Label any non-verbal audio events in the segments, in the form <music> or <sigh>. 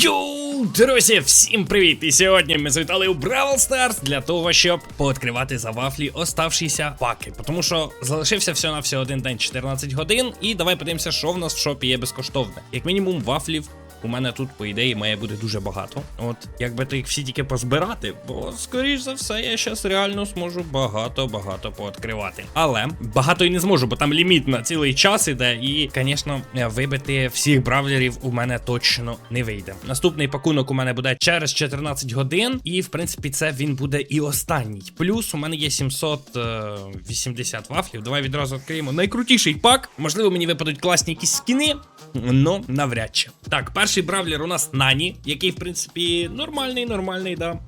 Йоу, друзі, всім привіт! І сьогодні ми завітали у Бравл Старс для того, щоб пооткривати за вафлі оставшіся паки. Тому що залишився всього на всього один день 14 годин. І давай подивимося, що в нас в шопі є безкоштовне. Як мінімум, вафлів. У мене тут, по ідеї, має бути дуже багато. От, якби то їх всі тільки позбирати, бо, скоріш за все, я зараз реально зможу багато-багато пооткривати. Але багато і не зможу, бо там ліміт на цілий час іде. І, звісно, вибити всіх бравлерів у мене точно не вийде. Наступний пакунок у мене буде через 14 годин, і в принципі це він буде і останній. Плюс у мене є 780 вафлів. Давай відразу відкриємо найкрутіший пак. Можливо, мені випадуть класні якісь скіни. Ну, навряд чи. Так, перший бравлер у нас Нані, який, в принципі, нормальний, нормальний, да.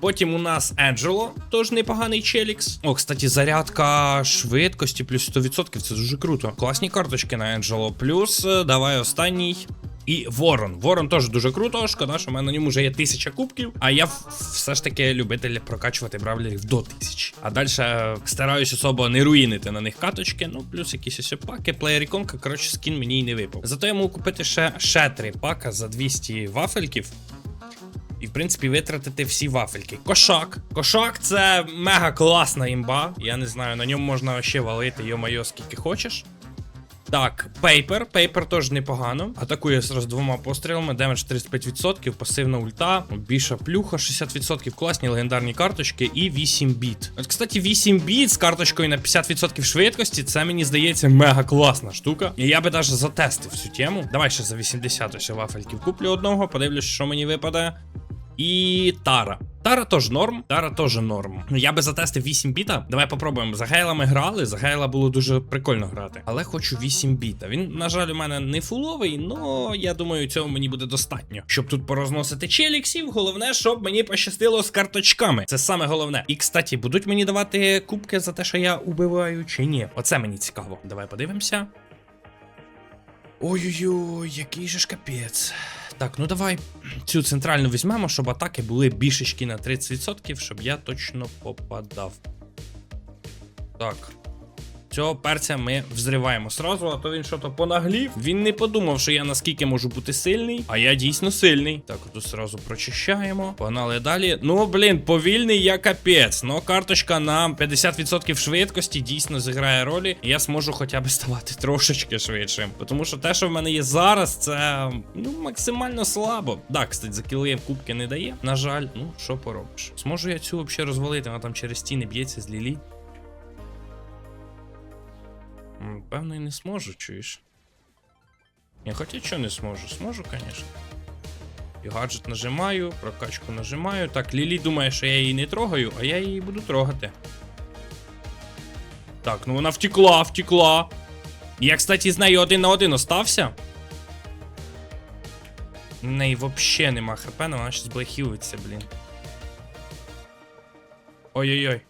Потім у нас Енджело, теж непоганий челікс. О, кстати, зарядка швидкості плюс 100%. Це дуже круто. Класні карточки на Енджело. Плюс, е, давай останній. І Ворон. Ворон теж дуже круто. Шкода, що в мене на ньому вже є тисяча кубків. А я все ж таки любитель прокачувати бравлерів до тисячі. А далі стараюсь особо не руїнити на них каточки. Ну, плюс якісь ось паки, плеєріконка. Коротше, скін мені й не випав. Зато я можу купити ще, ще три пака за 200 вафельків. І, в принципі, витратити всі вафельки. Кошак. Кошак це мега класна імба. Я не знаю, на ньому можна ще валити, йо-майо, скільки хочеш. Так, Пейпер. Пейпер теж непогано. Атакує з двома пострілами, демедж 35%, пасивна ульта, більша плюха 60%, класні легендарні карточки і 8 біт. От, кстати, 8 біт з карточкою на 50% швидкості, це мені здається мега класна штука. І я би навіть затестив цю тему. Давай ще за 80 ось вафельків куплю одного, подивлюсь, що мені випаде. І Тара. Тара теж норм, Тара теж норм. Ну, Я би затестив 8 біта. Давай попробуємо. За Гейла ми грали, за Гейла було дуже прикольно грати. Але хочу 8 біта. Він, на жаль, у мене не фуловий, але я думаю, цього мені буде достатньо. Щоб тут порозносити челіксів, головне, щоб мені пощастило з карточками. Це саме головне. І, кстати, будуть мені давати кубки за те, що я убиваю, чи ні? Оце мені цікаво. Давай подивимося. Ой-ой-ой, який же ж капець. Так, ну давай цю центральну візьмемо, щоб атаки були більшечки на 30%, щоб я точно попадав. Так. Цього перця ми взриваємо сразу, а то він що то понаглів. Він не подумав, що я наскільки можу бути сильний, а я дійсно сильний. Так, тут сразу прочищаємо. Погнали далі. Ну, блін, повільний я капець. Ну, карточка на 50% швидкості дійсно зіграє ролі. І я зможу хоча б ставати трошечки швидшим. Тому що те, що в мене є зараз, це ну максимально слабо. Так, кстати, за кілеєм кубки не дає. На жаль, ну що поробиш. Зможу я цю взагалі розвалити, вона там через стіни б'ється з Лілі. М, Певно, і не зможу, чуєш. Я хоча що не зможу, зможу, звісно. І гаджет нажимаю, прокачку нажимаю. Так, Лілі думає, що я її не трогаю, а я її буду трогати. Так, ну вона втекла, втекла. Я, кстати, з нею один на один остався. В неї взагалі нема хп, але вона буде хілитися, блін. Ой-ой-ой.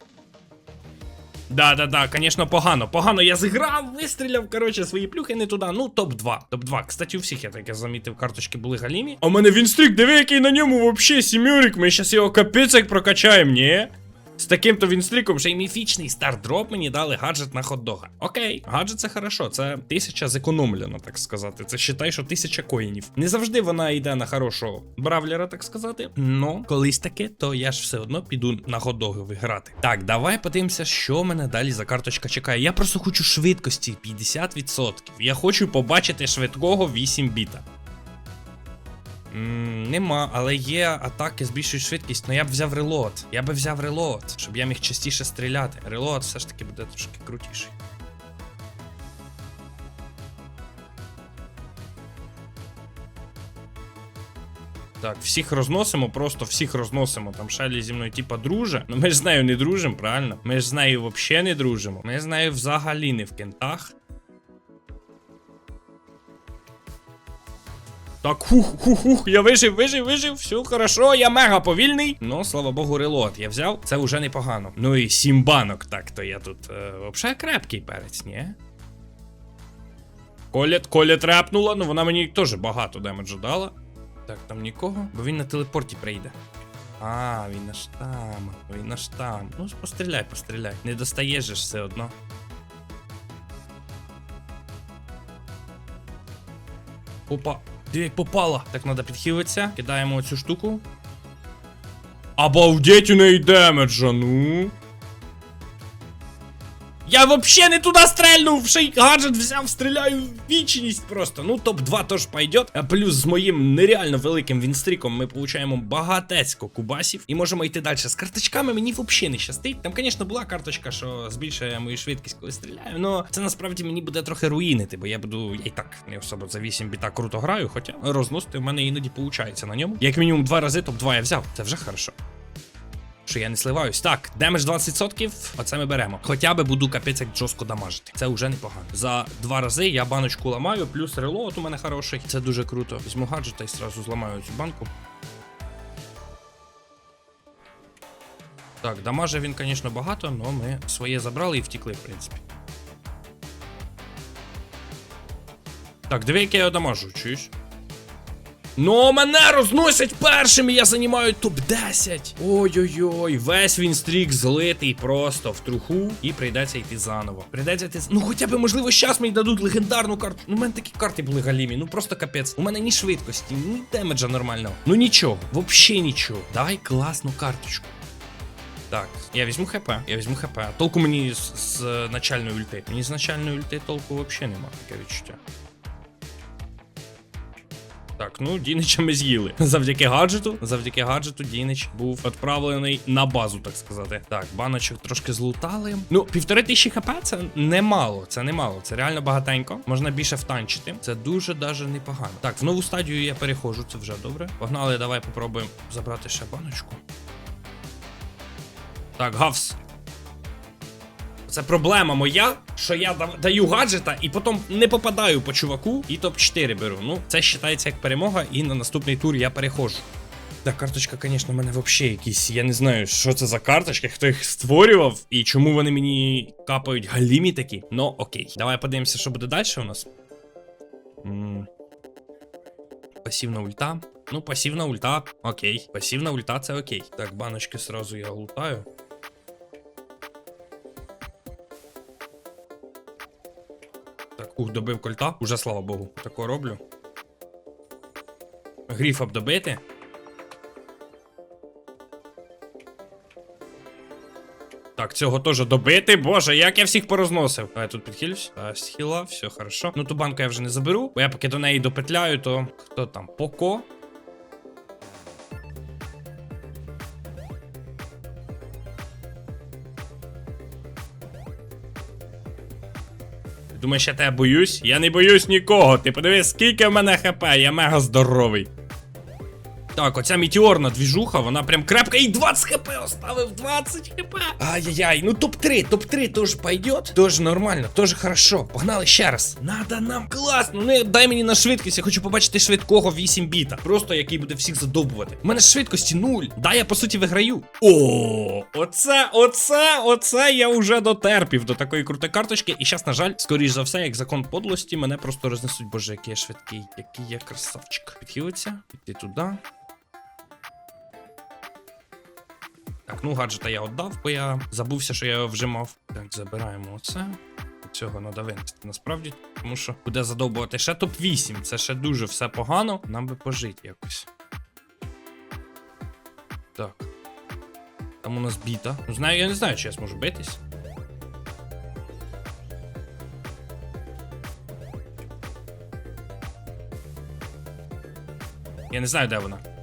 Да, да, да, конечно, погано. Погано я зіграв, вистріляв, коротше, свої плюхи не туди. Ну, топ-2. Топ-2. Кстати, у всіх я таке замітив, карточки були галімі. А у мене Вінстрік, диви, який на ньому вообще сімюрик. Ми зараз його капець як прокачаємо, ні? З таким-то вінстріком ще й міфічний стардроп мені дали гаджет на хот-дога. Окей, гаджет це хорошо, це тисяча зекономлено, так сказати. Це считай, що тисяча коїнів. Не завжди вона йде на хорошого бравлера, так сказати. Ну, колись таке, то я ж все одно піду на хот-доги грати. Так, давай подивимося, що мене далі за карточка чекає. Я просто хочу швидкості 50%. Я хочу побачити швидкого 8 біта. Нема, але є атаки збільшують швидкість, але я б взяв релот. Я би взяв релот, щоб я міг частіше стріляти. Релот все ж таки буде трошки крутіший. Так, всіх розносимо, просто всіх розносимо. Там Шелі зі мною, типа, друже. Ну ми ж з нею не дружимо, правильно? Ми ж з нею взагалі не дружимо. Ми з нею взагалі не в кентах. Так, хух, хух, хух, я вижив, вижив, вижив, все хорошо, я мега повільний. Ну, слава Богу, релот я взяв, це вже непогано. Ну і сім банок, так то я тут е, взагалі крепкий перець, ні? Колет, колет репнула, ну вона мені теж багато демеджу дала. Так, там нікого, бо він на телепорті прийде. А, він наш там, він наш там. Ну, постріляй, постріляй. Не достаєш ж все одно. Опа. Диви, як попала. Так, треба підхилитися. Кидаємо цю штуку. Обалдеть у неї демеджа, ну. Я вообще не туди стрельнув, ще й гаджет взяв, стріляю вічність просто. Ну, топ-2 теж пойдет. А плюс з моїм нереально великим вінстріком ми получаємо багатецько кубасів і можемо йти далі. З карточками мені взагалі не щастить. Там, звісно, була карточка, що збільшує мою швидкість, коли стріляю. але це насправді мені буде трохи руїнити, бо я буду. Я і так не особо за 8 біта круто граю, хоча розносити в мене іноді виходить на ньому. Як мінімум два рази топ-2 я взяв. Це вже хорошо. Що я не сливаюсь. Так, демедж 20%, оце ми беремо. Хоча би буду капець як жорстко дамажити. Це вже непогано. За два рази я баночку ламаю, плюс релоад у мене хороший. Це дуже круто. Візьму гаджета і сразу зламаю цю банку. Так, дамаже він, звісно, багато, але ми своє забрали і втікли, в принципі. Так, диви, яке я дамажу, чуєш? Ну, мене розносять першим, і я займаю топ-10. Ой-ой-ой, весь він стрік злитий просто в труху, і прийдеться йти заново. Прийдеться йти. Ну, хоча б, можливо, щас мені дадуть легендарну карту. Ну, у мене такі карти були галімі, ну просто капець. У мене ні швидкості, ні демеджа нормального. Ну нічого, взагалі нічого. Дай класну карточку. Так, я візьму хп, я візьму хп. Толку мені з, з начальної ульти. Мені з начальної ульти толку взагалі нема, таке відчуття. Так, ну Дінича ми з'їли. <laughs> Завдяки гаджету. Завдяки гаджету Дінич був відправлений на базу, так сказати. Так, баночок трошки злутали. Ну, півтори тисячі хп це немало. Це немало. Це реально багатенько. Можна більше втанчити. Це дуже даже непогано. Так, в нову стадію я переходжу, це вже добре. Погнали, давай попробуємо забрати ще баночку. Так, гавс. Це проблема моя, що я даю гаджета і потім не попадаю по чуваку і топ-4 беру. Ну, це вважається як перемога, і на наступний тур я переходжу. Так, карточка, звісно, в мене взагалі якісь. Я не знаю, що це за карточки, хто їх створював і чому вони мені капають галімі такі. Ну, окей. Давай подивимося, що буде далі у нас. М. Пасівна ульта. Ну, пасівна ульта, окей. Пасівна ульта це окей. Так, баночки сразу я лутаю. Ух, добив кольта. Уже слава Богу. Тако роблю. Гріф обдобити. Так, цього теж добити. Боже, як я всіх порозносив. А я тут підхилюсь. А, схила, все хорошо. Ну ту банку я вже не заберу, бо я поки до неї допетляю, то хто там? Поко. Думаєш, я тебе боюсь? Я не боюсь нікого. Ти подивись, скільки в мене хп, я мега здоровий. Так, оця мітіорна двіжуха, вона прям крепка і 20 хп оставив 20 хп. Ай-яй-яй, ну топ-3, топ-3 тоже пойдет. Тоже нормально, тоже хорошо. Погнали ще раз. Надо нам класно. Ну дай мені на швидкість, я хочу побачити швидкого 8 біта. Просто який буде всіх задовбувати. У мене швидкості нуль. Да, я по суті виграю. О, оце, оце, оце я вже дотерпів до такої крутої карточки. І зараз, на жаль, скоріш за все, як закон подлості, мене просто рознесуть. Боже, який я швидкий, який я красавчик. Підхилиться, піти туди. Так, ну гаджета я віддав, бо я забувся, що я його вжимав. Так, забираємо оце. Цього треба винести насправді, тому що буде задовбувати ще топ-8. Це ще дуже все погано. Нам би пожити якось. Так. Там у нас біта. Ну, знаю, я не знаю, чи я зможу битись. Я не знаю, де вона.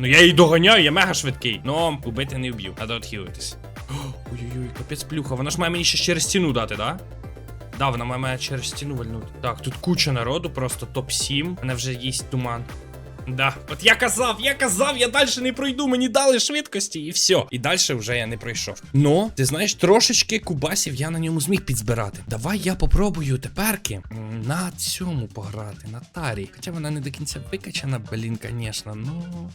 Ну я її доганяю, я мега швидкий. Ну, убити не вб'ю, треба відхилитись. <gasps> Ой-ой-ой, капець плюха. Вона ж має мені ще через стіну дати, да? Да, вона має мене через стіну вальнути. Так, тут куча народу, просто топ-7. У мене вже їсть туман. Да, от я казав, я казав, я далі не пройду, мені дали швидкості і все. І далі вже я не пройшов. Ну, ти знаєш, трошечки кубасів я на ньому зміг підзбирати. Давай я попробую теперки на цьому пограти, на тарі. Хоча вона не до кінця викачана, блін, звісно. Ну.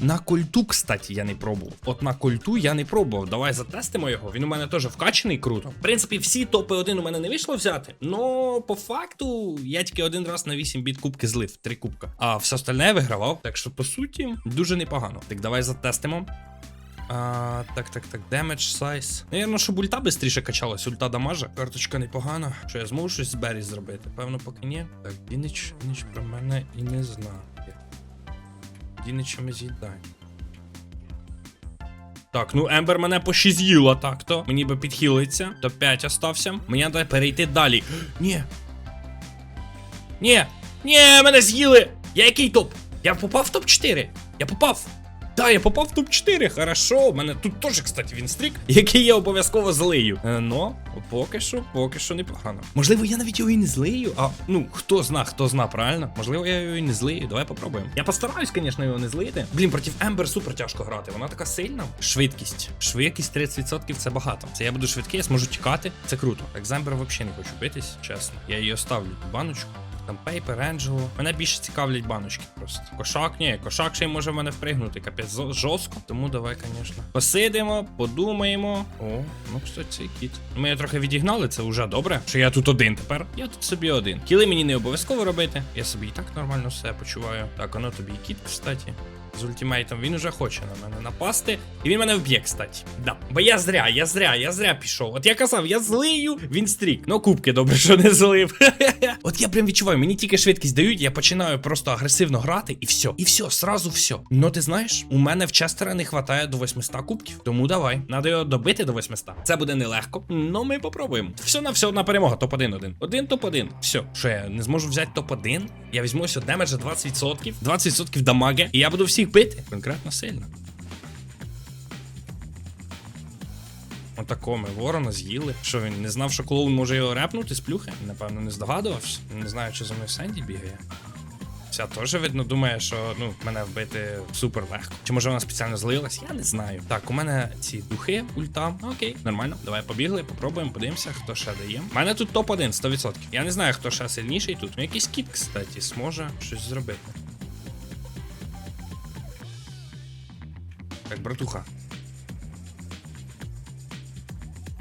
На культу, кстати, я не пробував. От на культу я не пробував. Давай затестимо його. Він у мене теж вкачаний круто. В принципі, всі топи 1 у мене не вийшло взяти. Ну, по факту, я тільки один раз на 8 біт кубки злив, 3 кубка. А все остальне я вигравав. Так що, по суті, дуже непогано. Так давай затестимо. А, так, так, так, damage size. Наверно, щоб ульта швидше качалась, ульта дамажа. Карточка непогана. Що я зможу щось з Беррі зробити? Певно, поки ні. Так, Дінич, Дінич про мене і не знає. Дінича ми з'їдаємо. Так, ну Ембер мене по 6 з'їла, так то. Мені би підхилиться. До 5 остався. Мені треба перейти далі. <gasps> Ні. Ні. Ні, мене з'їли. Я який топ? Я попав в топ-4. Я попав. Да, я попав в топ-4, хорошо. У мене тут теж, кстати, він стрік, <laughs> який я обов'язково злию. Е, но, поки що, поки що непогано. Можливо, я навіть його і не злию. А ну, хто зна, хто зна, правильно? Можливо, я його і не злию. Давай попробуємо. Я постараюсь, звісно, його не злити. Блін, проти Ембер супер тяжко грати. Вона така сильна. Швидкість. Швидкість 30% це багато. Це я буду швидкий, я зможу тікати. Це круто. Так з Ембер взагалі не хочу битись, чесно. Я її оставлю ту баночку. Там Пейпер, Енджело. Мене більше цікавлять баночки просто. Кошак, ні, кошак ще й може в мене впригнути, капець жорстко. Тому давай, звісно. Посидимо, подумаємо. О, ну кстати, цей кіт. Ми трохи відігнали, це вже добре. Що я тут один тепер. Я тут собі один. Кіли мені не обов'язково робити. Я собі і так нормально все почуваю. Так, воно тобі і кіт, кстати. З ультимейтом він уже хоче на мене напасти. І він мене вб'є, кстати. Да. Бо я зря, я зря, я зря пішов. От я казав, я злию, він стрік. Ну, кубки добре, що не злив. <laughs> От я прям відчуваю, мені тільки швидкість дають, я починаю просто агресивно грати, і все. І все, сразу все. Ну ти знаєш, у мене в Честера не вистачає до 800 кубків. Тому давай. Надо його добити до 800. Це буде нелегко. Ну ми попробуємо. Все на все одна перемога. Топ-1 один. Один топ-1. Все. Що я не зможу взяти топ-1? Я візьму ось демеджа 20%. 20% дамаги. І я буду всіх бити. Конкретно сильно. Отако ми ворона з'їли. Що він не знав, що клоун може його репнути з плюхи? Напевно, не здогадувався. Не знаю, чи за мною Сенді бігає. Ця теж видно думає, що ну мене вбити супер легко. Чи може вона спеціально злилась? Я не знаю. Так, у мене ці духи, ульта. Окей, нормально. Давай побігли, попробуємо, подивимося, хто ще дає. У мене тут топ-1, 100%. Я не знаю, хто ще сильніший тут. Ну якийсь кіт, кстати, зможе щось зробити. Так, братуха.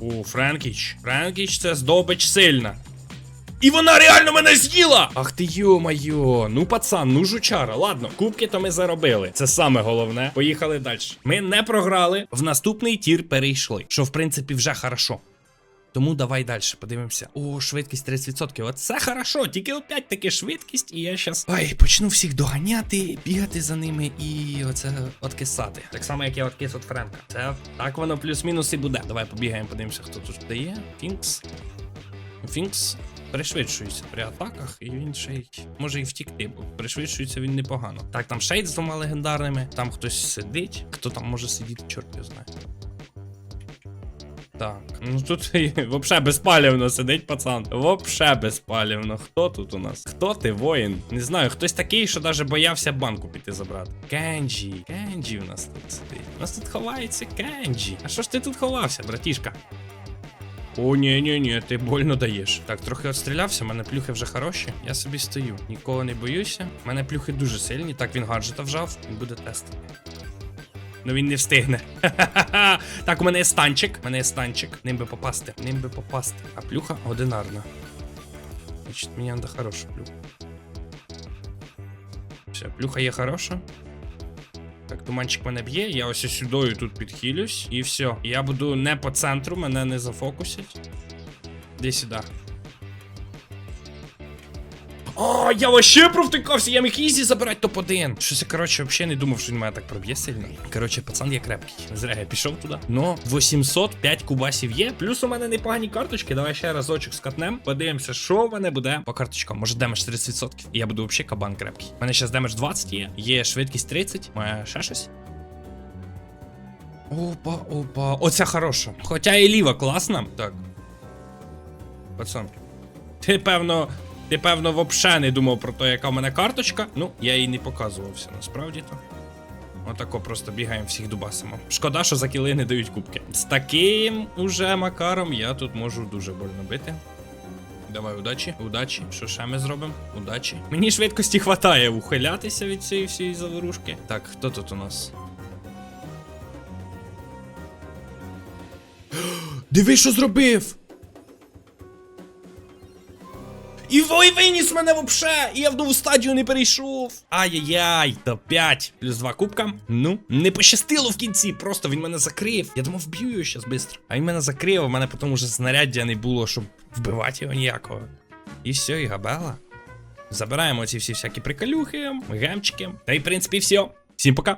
О, Френкіч. Френкіч це здобич сильна. І вона реально мене з'їла! Ах ти йо-майо, ну пацан, ну жучара. Ладно, кубки то ми заробили. Це саме головне. Поїхали далі. Ми не програли, в наступний тір перейшли, що в принципі вже хорошо. Тому давай далі подивимося. О, швидкість 30%. Оце хорошо, тільки опять таки швидкість, і я щас. Ай, почну всіх доганяти, бігати за ними і оце откисати. Так само, як я откис від Френка. Це так воно плюс-мінус і буде. Давай побігаємо, подивимося, хто тут дає. Фінкс. Фінкс пришвидшується при атаках, і він ще й може і втікти, бо пришвидшується він непогано. Так, там шейд з двома легендарними, там хтось сидить. Хто там може сидіти, чорт його знає. Так, ну тут <laughs> вообще безпалівно сидить пацан. Вообще безпалівно. Хто тут у нас? Хто ти, воїн? Не знаю, хтось такий, що навіть боявся банку піти забрати. Кенджі, Кенджі у нас тут сидить. У нас тут ховається Кенджі. А що ж ти тут ховався, братішка? О, ні, ні, ні, ти больно даєш. Так, трохи відстрілявся, в мене плюхи вже хороші. Я собі стою. Нікого не боюся. У мене плюхи дуже сильні. Так, він гаджета вжав, він буде тестити. Ну він не встигне. <laughs> Так, у мене є станчик. У мене є станчик. Ним би попасти. Ним би попасти. А плюха одинарна. Значить, мені надо хороша плюха. Все, плюха є хороша. Так, туманчик мене б'є, я ось сюдою тут підхилюсь, і все. Я буду не по центру, мене не зафокусять. Де сюди. А, я вообще провтикався, я міг ізі забирати топ-1. Щось я, коротше, взагалі не думав, що він мене так проб'є сильно. Коротше, пацан є крепкий. Зря я пішов туди. Ну, 805 кубасів є. Плюс у мене непогані карточки. Давай ще разочок скатнем. Подивимося, що в мене буде по карточкам. Може демедж 30%. І я буду взагалі кабан крепкий. У мене зараз демедж 20 є. Є швидкість 30. Має ще щось. Опа, опа. Оця хороша. Хоча і ліва класна. Так. Пацан. Ти певно. Ти, певно, вообще не думав про те, яка в мене карточка. Ну, я їй не показувався, насправді то. Отако просто бігаємо всіх дубасимо. Шкода, що за кіли не дають кубки. З таким уже макаром я тут можу дуже больно бити. Давай, удачі, удачі. Що ще ми зробимо? Удачі. Мені швидкості хватає ухилятися від цієї всієї заворушки. Так, хто тут у нас? <gasps> Диви, що зробив! Ой, виніс мене вообще! І я в нову стадію не перейшов. Ай-яй-яй, то 5 плюс 2 кубка. Ну, не пощастило в кінці, просто він мене закрив. Я думав, вб'ю його щас швидко. А він мене закрив, у мене потім уже знаряддя не було, щоб вбивати його ніякого. І все, і габела. Забираємо ці всі всякі приколюхи, гемчики. Та й в принципі все. Всім пока.